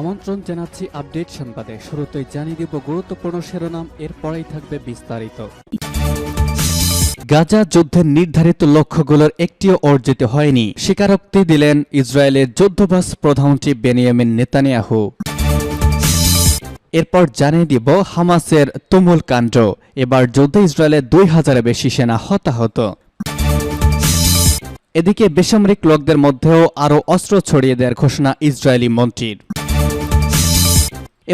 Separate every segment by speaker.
Speaker 1: আমন্ত্রণ জানাচ্ছি আপডেট সংবাদে শুরুতেই জানিয়ে দেব গুরুত্বপূর্ণ শিরোনাম এরপরেই থাকবে বিস্তারিত
Speaker 2: গাজা যুদ্ধের নির্ধারিত লক্ষ্যগুলোর একটিও অর্জিত হয়নি স্বীকারোক্তি দিলেন ইসরায়েলের যুদ্ধবাস প্রধানমন্ত্রী বেনিয়ামিন নেতানিয়াহু এরপর জানিয়ে দিব হামাসের তুমুল কাণ্ড এবার যুদ্ধে ইসরায়েলের দুই হাজারের বেশি সেনা হতাহত এদিকে বেসামরিক লোকদের মধ্যেও আরও অস্ত্র ছড়িয়ে দেওয়ার ঘোষণা ইসরায়েলি মন্ত্রীর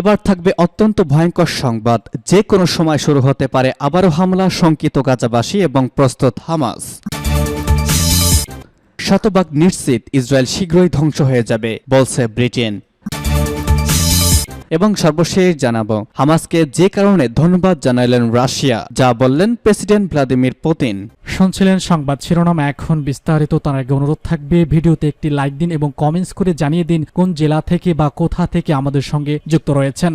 Speaker 2: এবার থাকবে অত্যন্ত ভয়ঙ্কর সংবাদ যে কোনো সময় শুরু হতে পারে আবারও হামলা শঙ্কিত গাজাবাসী এবং প্রস্তুত হামাস শতভাগ নিশ্চিত ইসরায়েল শীঘ্রই ধ্বংস হয়ে যাবে বলছে ব্রিটেন এবং সর্বশেষ জানাবো হামাসকে যে কারণে ধন্যবাদ জানাইলেন রাশিয়া যা বললেন প্রেসিডেন্ট ভ্লাদিমির পুতিন
Speaker 3: শুনছিলেন সংবাদ শিরোনাম এখন বিস্তারিত তার আগে অনুরোধ থাকবে ভিডিওতে একটি লাইক দিন এবং কমেন্টস করে জানিয়ে দিন কোন জেলা থেকে বা কোথা থেকে আমাদের সঙ্গে যুক্ত রয়েছেন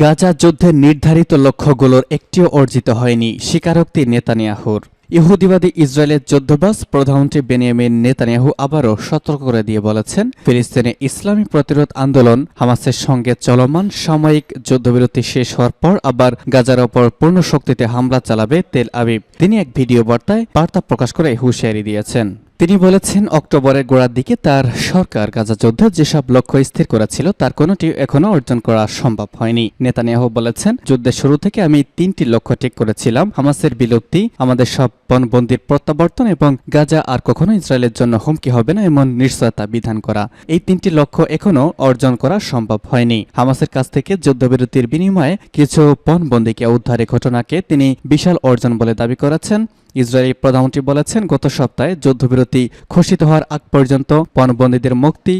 Speaker 4: গাজা যুদ্ধের নির্ধারিত লক্ষ্যগুলোর একটিও অর্জিত হয়নি স্বীকারোক্তি নেতানিয়াহুর ইহুদিবাদী ইসরায়েলের যুদ্ধবাস প্রধানমন্ত্রী বেনিয়ামিন নেতানিয়াহু আবারও সতর্ক করে দিয়ে বলেছেন ফিলিস্তিনে ইসলামী প্রতিরোধ আন্দোলন হামাসের সঙ্গে চলমান সাময়িক যুদ্ধবিরতি শেষ হওয়ার পর আবার গাজার ওপর পূর্ণ শক্তিতে হামলা চালাবে তেল আবিব তিনি এক ভিডিও বার্তায় বার্তা প্রকাশ করে হুঁশিয়ারি দিয়েছেন তিনি বলেছেন অক্টোবরের গোড়ার দিকে তার সরকার গাজা যুদ্ধে যেসব লক্ষ্য স্থির করেছিল তার কোনোটি এখনো অর্জন করা সম্ভব হয়নি নেতানিয়াহু বলেছেন যুদ্ধের শুরু থেকে আমি তিনটি লক্ষ্য ঠিক করেছিলাম হামাসের বিলুপ্তি আমাদের সব পণবন্দির প্রত্যাবর্তন এবং গাজা আর কখনো ইসরায়েলের জন্য হুমকি হবে না এমন নিশ্চয়তা বিধান করা এই তিনটি লক্ষ্য এখনো অর্জন করা সম্ভব হয়নি হামাসের কাছ থেকে যুদ্ধবিরতির বিনিময়ে কিছু পণবন্দিকে উদ্ধারের ঘটনাকে তিনি বিশাল অর্জন বলে দাবি করেছেন ইসরায়েলি প্রধানমন্ত্রী বলেছেন গত সপ্তাহে যুদ্ধবিরতি ঘোষিত হওয়ার আগ পর্যন্ত পণবন্দীদের মুক্তি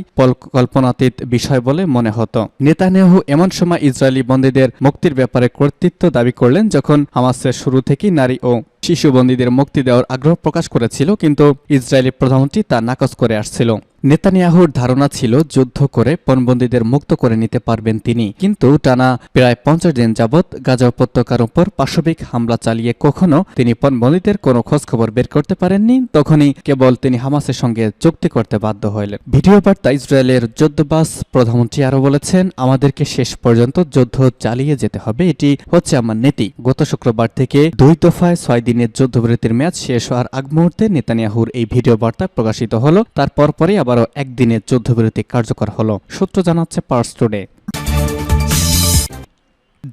Speaker 4: কল্পনাতীত বিষয় বলে মনে হতো নেতানিয়াহু এমন সময় ইসরায়েলি বন্দীদের মুক্তির ব্যাপারে কর্তৃত্ব দাবি করলেন যখন হামাসের শুরু থেকেই নারী ও শিশুবন্দীদের মুক্তি দেওয়ার আগ্রহ প্রকাশ করেছিল কিন্তু ইসরায়েলের প্রধানমন্ত্রী তা নাকচ করে আসছিল নেতানিয়াহুর ধারণা ছিল যুদ্ধ করে পণবন্দীদের মুক্ত করে নিতে পারবেন তিনি কিন্তু টানা প্রায় পঞ্চাশ দিন যাবৎ গাজা উপত্যকার উপর পাশবিক হামলা চালিয়ে কখনো তিনি পণবন্দীদের কোনো খোঁজখবর বের করতে পারেননি তখনই কেবল তিনি হামাসের সঙ্গে চুক্তি করতে বাধ্য হইলেন ভিডিও বার্তা ইসরায়েলের যুদ্ধবাস প্রধানমন্ত্রী আরও বলেছেন আমাদেরকে শেষ পর্যন্ত যুদ্ধ চালিয়ে যেতে হবে এটি হচ্ছে আমার নীতি গত শুক্রবার থেকে দুই দফায় ছয় দিন দিনের যুদ্ধবিরতির ম্যাচ শেষ হওয়ার আগ মুহূর্তে নেতানিয়াহুর এই ভিডিও বার্তা প্রকাশিত হলো তার পরপরই আবারও একদিনের যুদ্ধবিরতি কার্যকর হলো সূত্র জানাচ্ছে পার্স টুডে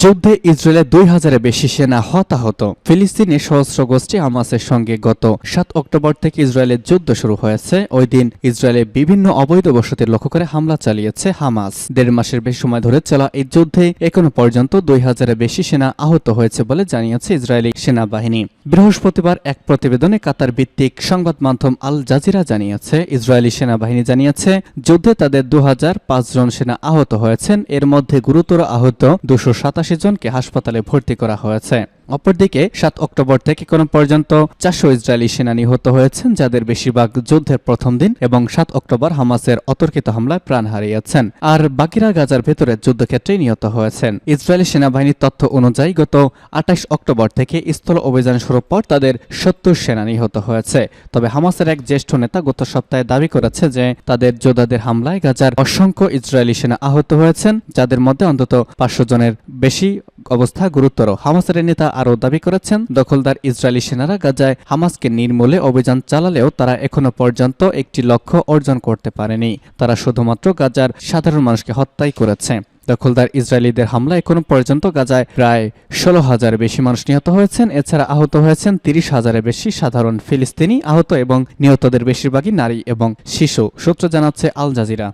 Speaker 5: যুদ্ধে ইসরায়েলে দুই হাজারের বেশি সেনা হতাহত ফিলিস্তিনে সহস্র গোষ্ঠী আমাসের সঙ্গে গত সাত অক্টোবর থেকে ইসরায়েলের যুদ্ধ শুরু হয়েছে ওই দিন ইসরায়েলে বিভিন্ন অবৈধ বসতি লক্ষ্য করে হামলা চালিয়েছে হামাস দেড় মাসের বেশি সময় ধরে চলা এই যুদ্ধে এখনো পর্যন্ত দুই হাজারের বেশি সেনা আহত হয়েছে বলে জানিয়েছে ইসরায়েলি সেনাবাহিনী বৃহস্পতিবার এক প্রতিবেদনে কাতার ভিত্তিক সংবাদ মাধ্যম আল জাজিরা জানিয়েছে ইসরায়েলি সেনাবাহিনী জানিয়েছে যুদ্ধে তাদের দু হাজার জন সেনা আহত হয়েছেন এর মধ্যে গুরুতর আহত দুশো সাত সাতাশি জনকে হাসপাতালে ভর্তি করা হয়েছে অপরদিকে সাত অক্টোবর থেকে কোন পর্যন্ত চারশো ইসরায়েলি সেনা নিহত হয়েছেন যাদের বেশিরভাগ যুদ্ধের প্রথম দিন এবং সাত অক্টোবর হামাসের অতর্কিত হামলায় প্রাণ হারিয়েছেন আর বাকিরা গাজার ভেতরে যুদ্ধক্ষেত্রে নিহত হয়েছেন ইসরায়েলি সেনাবাহিনীর তথ্য অনুযায়ী গত আঠাশ অক্টোবর থেকে স্থল অভিযান শুরুর পর তাদের সত্তর সেনা নিহত হয়েছে তবে হামাসের এক জ্যেষ্ঠ নেতা গত সপ্তাহে দাবি করেছে যে তাদের যোদ্ধাদের হামলায় গাজার অসংখ্য ইসরায়েলি সেনা আহত হয়েছেন যাদের মধ্যে অন্তত পাঁচশো জনের বেশি অবস্থা গুরুতর হামাসের নেতা আরও দাবি করেছেন দখলদার ইসরায়েলি সেনারা গাজায় হামাসকে নির্মূলে অভিযান চালালেও তারা এখনো পর্যন্ত একটি লক্ষ্য অর্জন করতে পারেনি তারা শুধুমাত্র গাজার সাধারণ মানুষকে হত্যাই করেছে দখলদার ইসরায়েলিদের হামলা এখনো পর্যন্ত গাজায় প্রায় ষোলো হাজার বেশি মানুষ নিহত হয়েছেন এছাড়া আহত হয়েছেন তিরিশ হাজারের বেশি সাধারণ ফিলিস্তিনি আহত এবং নিহতদের বেশিরভাগই নারী এবং শিশু সূত্র জানাচ্ছে আল জাজিরা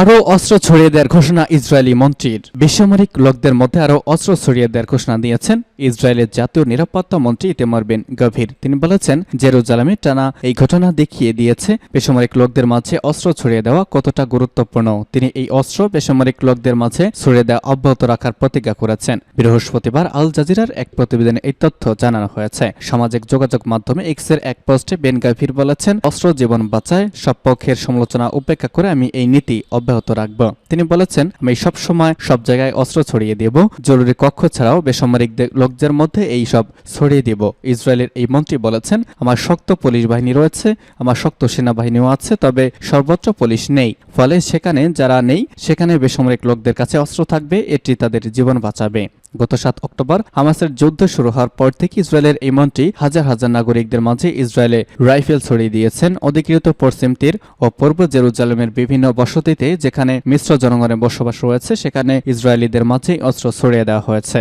Speaker 6: আরও অস্ত্র ছড়িয়ে দেওয়ার ঘোষণা ইসরায়েলি মন্ত্রীর বেসামরিক লোকদের মধ্যে আরও অস্ত্র ছড়িয়ে দেওয়ার ঘোষণা দিয়েছেন ইসরায়েলের জাতীয় নিরাপত্তা মন্ত্রী ইতেমর বিন গভীর তিনি বলেছেন জেরুজালামে টানা এই ঘটনা দেখিয়ে দিয়েছে বেসামরিক লোকদের মাঝে অস্ত্র ছড়িয়ে দেওয়া কতটা গুরুত্বপূর্ণ তিনি এই অস্ত্র বেসামরিক লোকদের মাঝে ছড়িয়ে দেওয়া অব্যাহত রাখার প্রতিজ্ঞা করেছেন বৃহস্পতিবার আল জাজিরার এক প্রতিবেদনে এই তথ্য জানানো হয়েছে সামাজিক যোগাযোগ মাধ্যমে এক্সের এক পোস্টে বেন গাভীর বলেছেন অস্ত্র জীবন বাঁচায় সব পক্ষের সমালোচনা উপেক্ষা করে আমি এই নীতি অব্যাহত রাখব তিনি বলেছেন আমি সব সময় সব জায়গায় অস্ত্র ছড়িয়ে দেব জরুরি কক্ষ ছাড়াও বেসামরিক লোকদের মধ্যে এই সব ছড়িয়ে দেব ইসরায়েলের এই মন্ত্রী বলেছেন আমার শক্ত পুলিশ বাহিনী রয়েছে আমার শক্ত সেনাবাহিনীও আছে তবে সর্বোচ্চ পুলিশ নেই ফলে সেখানে যারা নেই সেখানে বেসামরিক লোকদের কাছে অস্ত্র থাকবে এটি তাদের জীবন বাঁচাবে গত সাত অক্টোবর হামাসের যুদ্ধ শুরু হওয়ার পর থেকে ইসরায়েলের এই মন্ত্রী হাজার হাজার নাগরিকদের মাঝে ইসরায়েলে রাইফেল ছড়িয়ে দিয়েছেন অধিকৃত পশ্চিম তীর ও পূর্ব জেরুজালেমের বিভিন্ন বসতিতে যেখানে মিশ্র জনগণের বসবাস রয়েছে সেখানে ইসরায়েলিদের মাঝে অস্ত্র ছড়িয়ে দেওয়া হয়েছে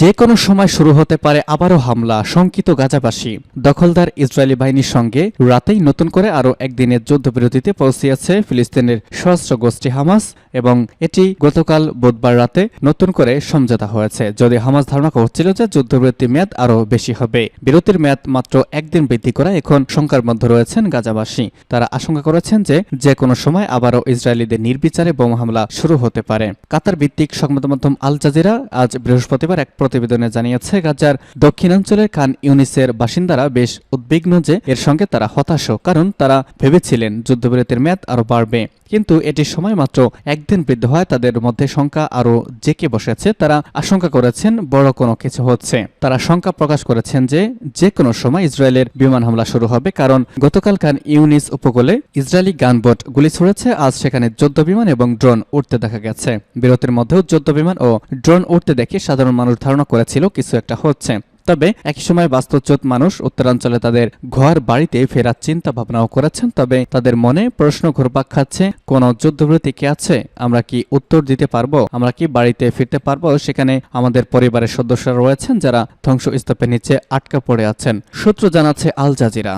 Speaker 7: যে কোনো সময় শুরু হতে পারে আবারও হামলা শঙ্কিত গাজাবাসী দখলদার ইসরায়েলি বাহিনীর সঙ্গে রাতেই নতুন করে আরও একদিনের যুদ্ধবিরতিতে পৌঁছিয়েছে ফিলিস্তিনের সশস্ত্র গোষ্ঠী হামাস এবং এটি গতকাল বুধবার রাতে নতুন করে সমঝোতা হয়েছে যদি হামাস ধারণা করছিল যে যুদ্ধবিরতির মেয়াদ আরও বেশি হবে বিরতির মেয়াদ মাত্র একদিন বৃদ্ধি করা এখন শঙ্কার মধ্যে রয়েছেন গাজাবাসী তারা আশঙ্কা করেছেন যে যে কোনো সময় আবারও ইসরায়েলিদের নির্বিচারে বোমা হামলা শুরু হতে পারে কাতার ভিত্তিক সংবাদ মাধ্যম আল জাজিরা আজ বৃহস্পতিবার এক প্রতিবেদনে জানিয়েছে গাজার দক্ষিণাঞ্চলের খান ইউনিসের বাসিন্দারা বেশ উদ্বিগ্ন যে এর সঙ্গে তারা হতাশ কারণ তারা ভেবেছিলেন যুদ্ধবিরতির মেয়াদ আরও বাড়বে কিন্তু এটি সময় মাত্র একদিন বৃদ্ধি হয় তাদের মধ্যে শঙ্কা আরো জেকে বসেছে তারা আশঙ্কা করেছেন বড় কোনো কিছু হচ্ছে তারা শঙ্কা প্রকাশ করেছেন যে যে কোনো সময় ইসরায়েলের বিমান হামলা শুরু হবে কারণ গতকাল ইউনিস উপকূলে ইসরায়েলি গানবোট গুলি ছুড়েছে আজ সেখানে যুদ্ধ বিমান এবং ড্রোন উঠতে দেখা গেছে বিরতির মধ্যেও যুদ্ধ বিমান ও ড্রোন উঠতে দেখে সাধারণ মানুষ ধারণা করেছিল কিছু একটা হচ্ছে তবে একই সময় বাস্তবচ্যুত মানুষ উত্তরাঞ্চলে তাদের ঘর বাড়িতে ফেরার চিন্তা ভাবনাও করেছেন তবে তাদের মনে প্রশ্ন ঘুরপাক খাচ্ছে কোন যুদ্ধবিরতি কি আছে আমরা কি উত্তর দিতে পারবো আমরা কি বাড়িতে ফিরতে পারবো সেখানে আমাদের পরিবারের সদস্যরা রয়েছেন যারা ধ্বংসস্তূপের নিচে আটকা পড়ে আছেন সূত্র জানাচ্ছে আল জাজিরা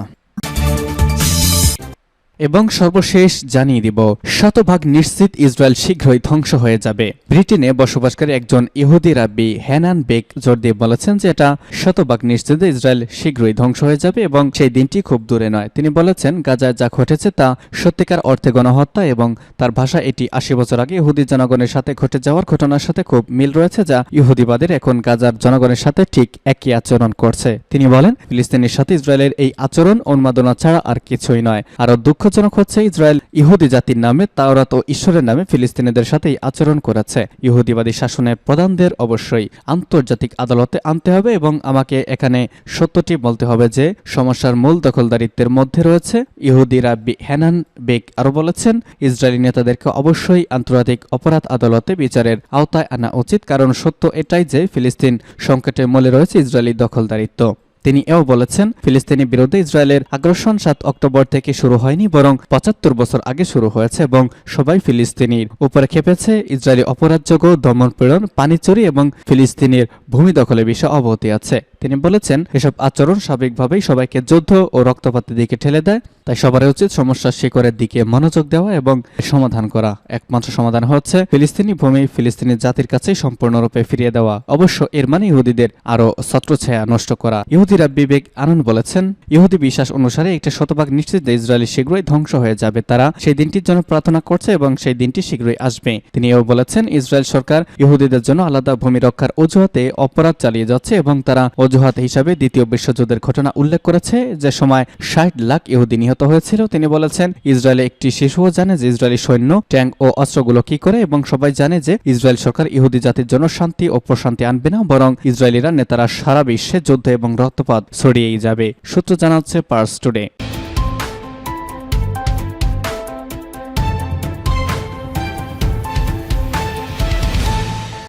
Speaker 8: এবং সর্বশেষ জানিয়ে দিব শতভাগ নিশ্চিত ইসরায়েল শীঘ্রই ধ্বংস হয়ে যাবে ব্রিটেনে বসবাসকারী একজন ইহুদি রাব্বি হ্যানান বেক জোর দিয়ে বলেছেন যে এটা শতভাগ নিশ্চিত ইসরায়েল শীঘ্রই ধ্বংস হয়ে যাবে এবং সেই দিনটি খুব দূরে নয় তিনি বলেছেন গাজায় যা ঘটেছে তা সত্যিকার অর্থে গণহত্যা এবং তার ভাষা এটি আশি বছর আগে ইহুদি জনগণের সাথে ঘটে যাওয়ার ঘটনার সাথে খুব মিল রয়েছে যা ইহুদিবাদের এখন গাজার জনগণের সাথে ঠিক একই আচরণ করছে তিনি বলেন ফিলিস্তিনের সাথে ইসরায়েলের এই আচরণ উন্মাদনা ছাড়া আর কিছুই নয় আরও দুঃখ দুঃখজনক হচ্ছে ইসরায়েল ইহুদি জাতির নামে তাওরাত ও ঈশ্বরের নামে ফিলিস্তিনিদের সাথেই আচরণ করেছে ইহুদিবাদী শাসনের প্রধানদের অবশ্যই আন্তর্জাতিক আদালতে আনতে হবে এবং আমাকে এখানে সত্যটি বলতে হবে যে সমস্যার মূল দখলদারিত্বের মধ্যে রয়েছে ইহুদিরা হেনান বেগ আরও বলেছেন ইসরায়েলি নেতাদেরকে অবশ্যই আন্তর্জাতিক অপরাধ আদালতে বিচারের আওতায় আনা উচিত কারণ সত্য এটাই যে ফিলিস্তিন সংকটের মূলে রয়েছে ইসরায়েলি দখলদারিত্ব তিনি এও বলেছেন ফিলিস্তিনি বিরুদ্ধে ইসরায়েলের আগ্রাসন সাত অক্টোবর থেকে শুরু হয়নি বরং পঁচাত্তর বছর আগে শুরু হয়েছে এবং সবাই ফিলিস্তিনির উপরে খেপেছে ইসরায়েলি অপরাধযোগ্য দমনপীড়ন পানি চুরি এবং ফিলিস্তিনের ভূমি দখলের বিষয়ে অবহতি আছে তিনি বলেছেন এসব আচরণ স্বাভাবিকভাবেই সবাইকে যুদ্ধ ও রক্তপাতের দিকে ঠেলে দেয় তাই সবার উচিত সমস্যা শিকরের দিকে মনোযোগ দেওয়া এবং সমাধান করা একমাত্র সমাধান হচ্ছে ফিলিস্তিনি ভূমি ফিলিস্তিনি জাতির কাছে সম্পূর্ণরূপে ফিরিয়ে দেওয়া অবশ্য এর মানে ইহুদিদের আরও ছত্রছায়া নষ্ট করা ইহুদিরা বিবেক আনন্দ বলেছেন ইহুদি বিশ্বাস অনুসারে একটি শতভাগ নিশ্চিত যে ইসরায়েলি শীঘ্রই ধ্বংস হয়ে যাবে তারা সেই দিনটির জন্য প্রার্থনা করছে এবং সেই দিনটি শীঘ্রই আসবে তিনি এও বলেছেন ইসরায়েল সরকার ইহুদিদের জন্য আলাদা ভূমি রক্ষার অজুহাতে অপরাধ চালিয়ে যাচ্ছে এবং তারা অজুহাত হিসাবে দ্বিতীয় বিশ্বযুদ্ধের ঘটনা উল্লেখ করেছে যে সময় ষাট লাখ ইহুদি নিহত হয়েছিল তিনি বলেছেন ইসরায়েলে একটি শিশুও জানে যে ইসরায়েলি সৈন্য ট্যাঙ্ক ও অস্ত্রগুলো কি করে এবং সবাই জানে যে ইসরায়েল সরকার ইহুদি জাতির জন্য শান্তি ও প্রশান্তি আনবে না বরং ইসরায়েলিরা নেতারা সারা বিশ্বে যুদ্ধ এবং রক্তপাত ছড়িয়েই যাবে সূত্র জানাচ্ছে পার্স টুডে